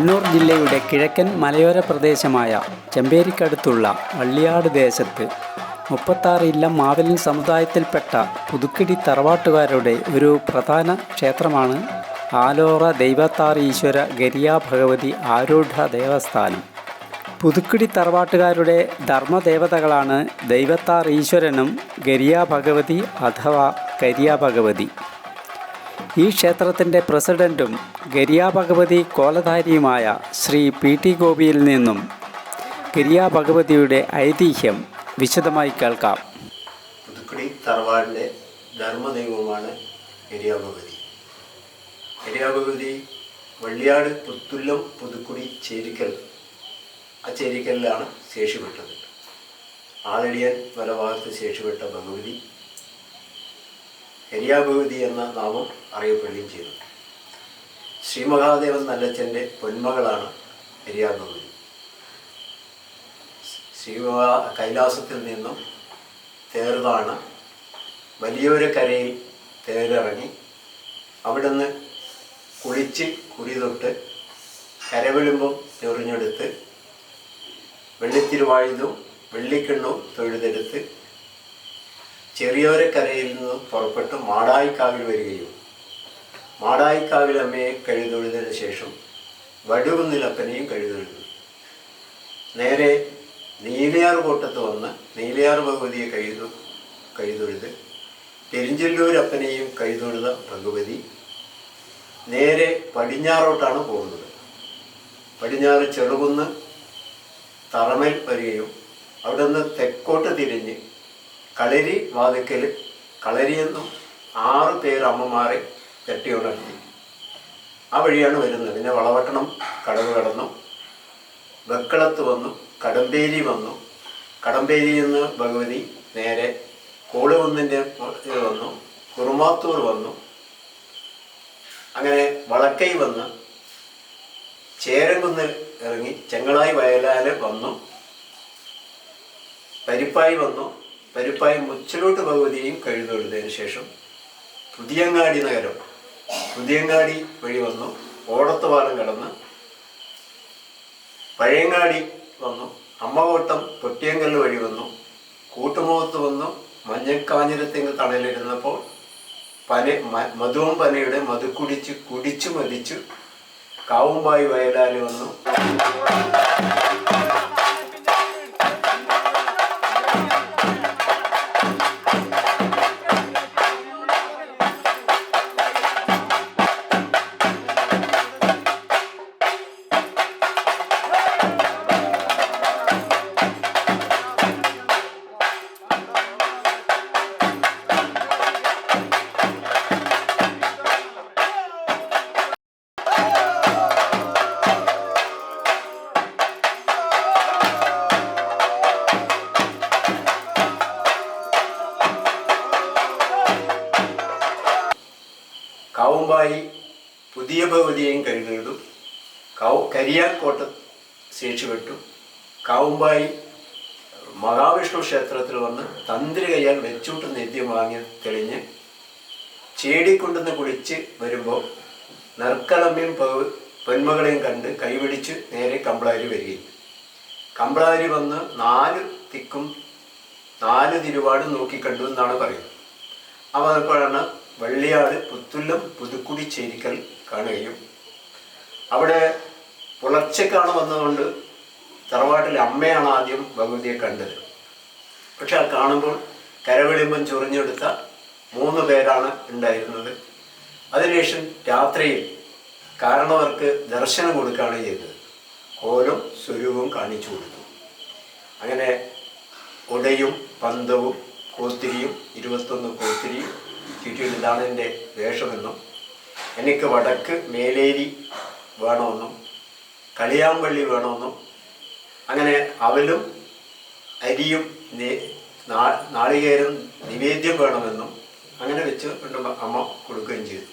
കണ്ണൂർ ജില്ലയുടെ കിഴക്കൻ മലയോര പ്രദേശമായ ചെമ്പേരിക്കടുത്തുള്ള വള്ളിയാട് ദേശത്ത് മുപ്പത്താറ് ഇല്ലം മാവലിൻ സമുദായത്തിൽപ്പെട്ട പുതുക്കിടി തറവാട്ടുകാരുടെ ഒരു പ്രധാന ക്ഷേത്രമാണ് ആലോറ ദൈവത്താർ ഈശ്വര ഗരിയ ഭഗവതി ആരൂഢ ദേവസ്ഥാനം. പുതുക്കിടി തറവാട്ടുകാരുടെ ധർമ്മദേവതകളാണ് ദൈവത്താർ ഈശ്വരനും ഗരിയ ഭഗവതി അഥവാ കരിയ ഭഗവതി. ഈ ക്ഷേത്രത്തിന്റെ പ്രസിഡന്റും ഗരിയാഭഗവതി കോലധാരിയുമായ ശ്രീ പി ടി ഗോപിയിൽ നിന്നും ഗരിയാഭഗവതിയുടെ ഐതിഹ്യം വിശദമായി കേൾക്കാം. തറവാടിന്റെ ധർമ്മദൈവമാണ് എരിയാഭഗവതി എരിയാഭഗവതി വള്ളിയാട് പുത്തുല്ലം പുതുക്കുടി ചേരിക്കൽ. ആ ചേരിക്കലിലാണ് ശേഷിപ്പെട്ടത്. ആളടിയൻ വലഭാഗത്ത് ശേഷിപ്പെട്ട ഭഗവതി എരിയാഭഗവതി എന്ന നാമം അറിയപ്പെടുകയും ചെയ്തു. ശ്രീ മഹാദേവൻ നല്ലച്ചന്റെ പൊന്മകളാണ് എരിയാഭഗവതി ശ്രീ കൈലാസത്തിൽ നിന്നും തേർതാണ് വലിയൊരു കരയിൽ തേരിറങ്ങി അവിടുന്ന് കുളിച്ച് കുറി തൊട്ട് കരവിളുമ്പം തെറിഞ്ഞെടുത്ത് വെള്ളിത്തിരുവായുധവും വെള്ളിക്കിണ്ണും തൊഴുതെടുത്ത് ചെറിയോരക്കരയിൽ നിന്ന് പുറപ്പെട്ട് മാടായിക്കാവിൽ വരികയും മാടായിക്കാവിൽ അമ്മയെ കഴുതൊഴുതിന് ശേഷം വടുകുന്നിലപ്പനെയും കഴുതൊഴുതു. നേരെ നീലയാർ കോട്ടത്ത് വന്ന് നീലയാർ ഭഗവതിയെ കഴുതു കഴുതൊഴുത്. പെരിഞ്ചല്ലൂരപ്പനെയും കഴുതൊഴുത ഭഗവതി. നേരെ പടിഞ്ഞാറോട്ടാണ് പോകുന്നത്. പടിഞ്ഞാറ് ചെറുകുന്ന് തറമേൽ വരികയും അവിടെ നിന്ന് തെക്കോട്ട് തിരിഞ്ഞ് കളരി വാതിക്കൽ കളരിയെന്നും ആറ് പേര് അമ്മമാരെ തട്ടിയുണർത്തി ആ വഴിയാണ് വരുന്നത്. പിന്നെ വളവട്ടണം കടവ് കടന്നു. വെക്കളത്ത് വന്നു കടമ്പേരി വന്നു. കടമ്പേരിയിൽ നിന്ന് ഭഗവതി നേരെ കോളുകുന്നിന്റെ വന്നു കുറുമാത്തൂർ വന്നു. അങ്ങനെ വളക്കൈ വന്ന് ചേരംകുന്ന് ഇറങ്ങി ചെങ്ങളായി വയലാൽ വന്നു. പരിപ്പായി വന്നു. പരിപ്പായി മുച്ചിലോട്ട് ഭഗവതിയെയും കഴുതൊഴുതിയതിനു ശേഷം പുതിയങ്ങാടി നഗരം പുതിയങ്ങാടി വഴി വന്നു ഓടത്തുപാലം കടന്ന് പഴയങ്ങാടി വന്നു അമ്മകോട്ടം പൊട്ടിയങ്കല്ല് വഴി വന്നു കൂട്ടുമുഖത്ത് വന്നു മഞ്ഞക്കാഞ്ഞിരത്തിങ് തണലിരുന്നപ്പോൾ പന മധുവും പനയുടെ മധു കുടിച്ച് കുടിച്ചു മതിച്ചു കാവുമ്പായി വയലാൽ വന്നു. കാവുമ്പായി പുതിയ ഭഗവതിയെയും കഴുകിടും കാവ് കരിയാക്കോട്ട ശേഷിപ്പെട്ടു കാവുമ്പായി മഹാവിഷ്ണു ക്ഷേത്രത്തിൽ വന്ന് തന്ത്രി കയ്യാൽ വെച്ചൂട്ട് നെദ്യം വാങ്ങി തെളിഞ്ഞ് ചേടിക്കൊണ്ടെന്ന് കുളിച്ച് വരുമ്പോൾ നർക്കളമ്മയും പെൺമകളെയും കണ്ട് കൈപിടിച്ച് നേരെ കമ്പ്ളാരി വരികയും. കമ്പ്ളാരി വന്ന് നാല് തിക്കും നാല് തിരുവാടും നോക്കിക്കണ്ടു എന്നാണ് പറയുന്നത്. അപ്പോൾ അപ്പോഴാണ് വെള്ളിയാട് പുത്തുല്ലം പുതുക്കുടി ചേരിക്കൽ കാണുകയും അവിടെ പുളർച്ചക്കാണ് വന്നതുകൊണ്ട് തറവാട്ടിലെ അമ്മയാണ് ആദ്യം ഭഗവതിയെ കണ്ടത്. പക്ഷെ ആ കാണുമ്പോൾ കരവിളിമ്പം ചൊറിഞ്ഞെടുത്ത മൂന്ന് പേരാണ് ഉണ്ടായിരുന്നത്. അതിനുശേഷം രാത്രിയിൽ കാരണവർക്ക് ദർശനം കൊടുക്കുകയാണ് ചെയ്തത്. കോലും സ്വരൂപവും കാണിച്ചു കൊടുത്തു. അങ്ങനെ ഉടയും പന്തവും കോത്തിരിയും ഇരുപത്തൊന്ന് കോത്തിരിയും ചുറ്റിയിട്ട് ഇതാണ് എന്റെ വേഷമെന്നും എനിക്ക് വടക്ക് മേലേരി വേണമെന്നും കളിയാമ്പള്ളി വേണമെന്നും അങ്ങനെ അവലും അരിയും നാളികേരം നിവേദ്യം വേണമെന്നും അങ്ങനെ വെച്ച് അമ്മ കൊടുക്കുകയും ചെയ്തു.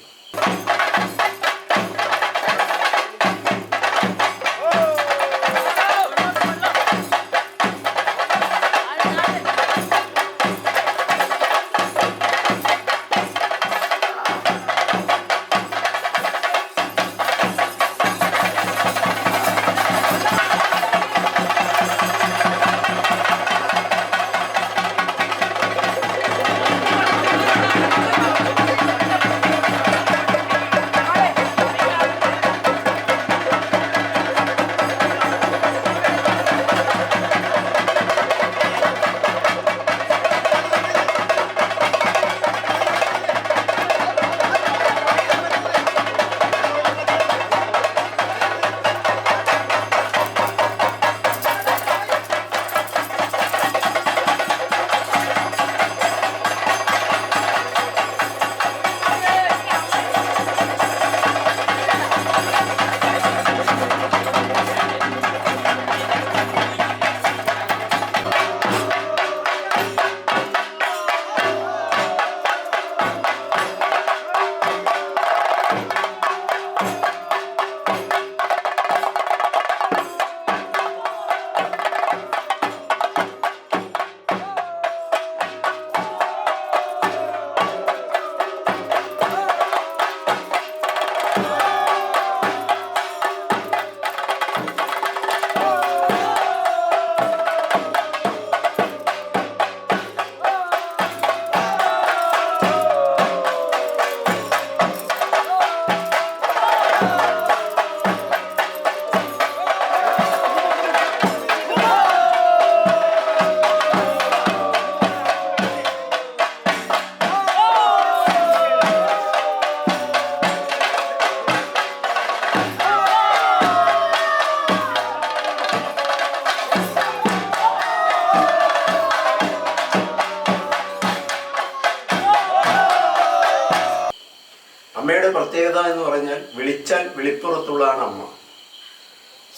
വിളിപ്പുറത്തുള്ളതാണ് അമ്മ.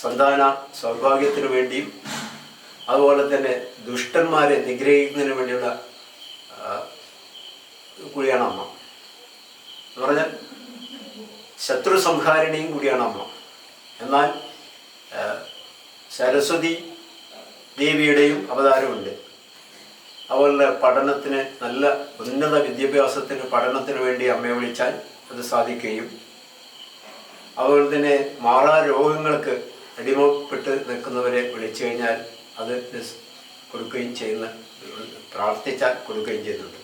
സന്താന സൗഭാഗ്യത്തിന് വേണ്ടിയും അതുപോലെ തന്നെ ദുഷ്ടന്മാരെ നിഗ്രഹിക്കുന്നതിന് വേണ്ടിയുള്ള കൂടിയാണ് അമ്മ. എന്ന് പറഞ്ഞാൽ ശത്രു സംഹാരിണിയും കൂടിയാണ് അമ്മ. എന്നാൽ സരസ്വതി ദേവിയുടെയും അവതാരമുണ്ട്. അവളുടെ പഠനത്തിന് നല്ല ഉന്നത വിദ്യാഭ്യാസത്തിന് പഠനത്തിന് വേണ്ടി അമ്മയെ വിളിച്ചാൽ അത് സാധിക്കുകയും അതുപോലെ തന്നെ മാറാ രോഗങ്ങൾക്ക് അടിമപ്പെട്ട് നിൽക്കുന്നവരെ വിളിച്ചു കഴിഞ്ഞാൽ അത് കൊടുക്കുകയും ചെയ്യുന്ന പ്രാർത്ഥിച്ചാൽ കൊടുക്കുകയും ചെയ്യുന്നുണ്ട്.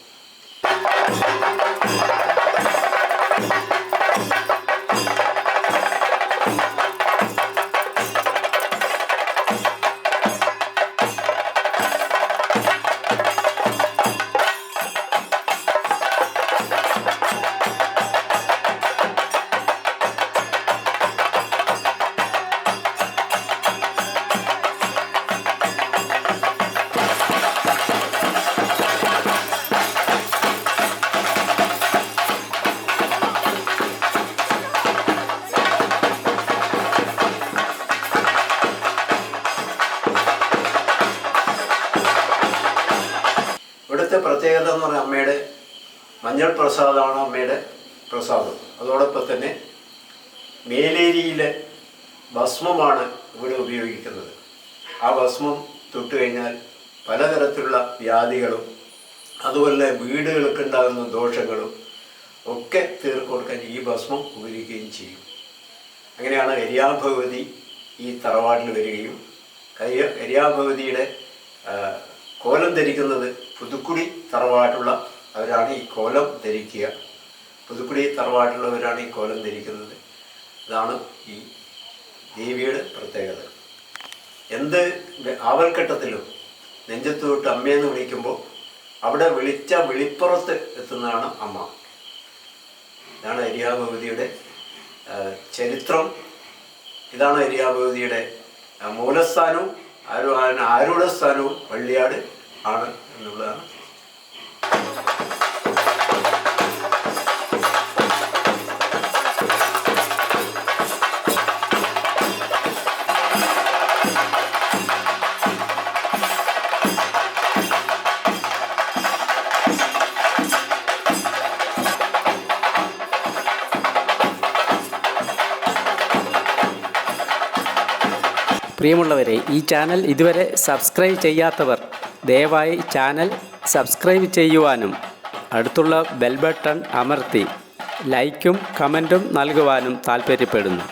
എന്ന് പറഞ്ഞാൽ അമ്മയുടെ മഞ്ഞൾ പ്രസാദമാണ് അമ്മയുടെ പ്രസാദം. അതോടൊപ്പം തന്നെ മേലേരിയിലെ ഭസ്മമാണ് ഇവിടെ ഉപയോഗിക്കുന്നത്. ആ ഭസ്മം തൊട്ട് കഴിഞ്ഞാൽ പലതരത്തിലുള്ള വ്യാധികളും അതുപോലെ വീടുകൾക്ക് ഉണ്ടാകുന്ന ദോഷങ്ങളും ഒക്കെ തീർക്കൊടുക്കാൻ ഈ ഭസ്മം ഉപയോഗിക്കുകയും ചെയ്യും. അങ്ങനെയാണ് ഹരിയാഭഗവതി ഈ തറവാട്ടിൽ വരികയും കരിയ ഹരിയാഭഗവതിയുടെ കോലം ധരിക്കുന്നത് പുതുക്കുടി തറവാട്ടുള്ള അവരാണ് ഈ കോലം ധരിക്കുക. പുതുക്കുടി തറവാട്ടുള്ളവരാണ് ഈ കോലം ധരിക്കുന്നത്. അതാണ് ഈ ദേവിയുടെ പ്രത്യേകത. എന്ത് ആവൽഘട്ടത്തിലും നെഞ്ചത്ത് തൊട്ട് അമ്മയെന്ന് വിളിക്കുമ്പോൾ അവിടെ വിളിച്ച വിളിപ്പുറത്ത് എത്തുന്നതാണ് അമ്മ. ഇതാണ് അരിയാഭഗവതിയുടെ ചരിത്രം. ഇതാണ് അരിയാഭഗവതിയുടെ മൂലസ്ഥാനവും ആരോ ആരുടെ സ്ഥാനവും വള്ളിയാട് ആണ് എന്നുള്ളതാണ് പ്രിയമുള്ളവരെ ഈ ചാനൽ ഇതുവരെ സബ്സ്ക്രൈബ് ചെയ്യാത്തവർ ദയവായി ചാനൽ സബ്സ്ക്രൈബ് ചെയ്യുവാനും അടുത്തുള്ള ബെൽ ബട്ടൺ അമർത്തി ലൈക്കും കമന്റും നൽകുവാനും താൽപ്പര്യപ്പെടുന്നു.